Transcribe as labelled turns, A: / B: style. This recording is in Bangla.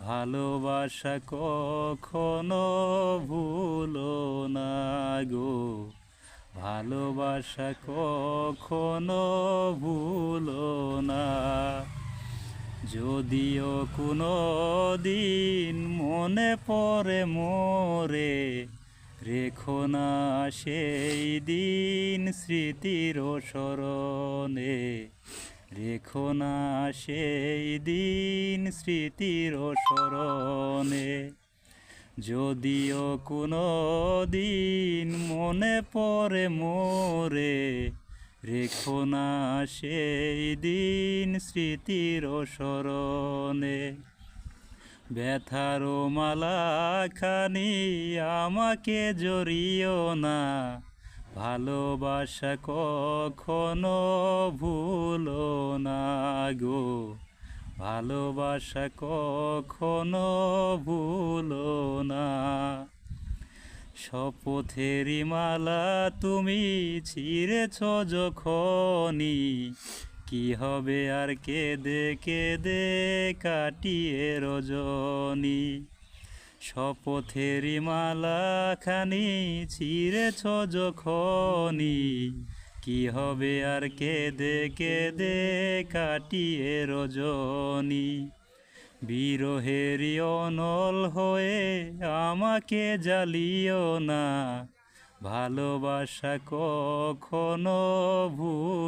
A: ভালোবাসা কখনো ভুলো না গো। ভালোবাসা কখনো ভুলো না। যদিও কোনো দিন মনে পড়ে মোরে, রেখো না সেই দিন স্মৃতির স্মরণে। রেখো না সেই দিন স্মৃতির স্মরণে। যদিও কোনো দিন মনে পড়ে মোরে, রেখো না সেই দিন স্মৃতির স্মরণে। ব্যথার মালা খানি আমাকে জড়িও না ভালোবাসা কখনো ভুলো না গো। ভালোবাসা কখনো ভুলো না। শপথেরই মালা তুমি ছিঁড়েছ যখনই, কি হবে আর কেঁদে কেঁদে কাটিয়ে রজনী। শপথেরই মালা খানি ছিঁড়েছ যখনই। কি হবে আর কেঁদে কেঁদে কাটিয়ে রজনী। বিরহেরই অনল হয়ে আমাকে জ্বালিও না। ভালোবাসা কখনো ভুলো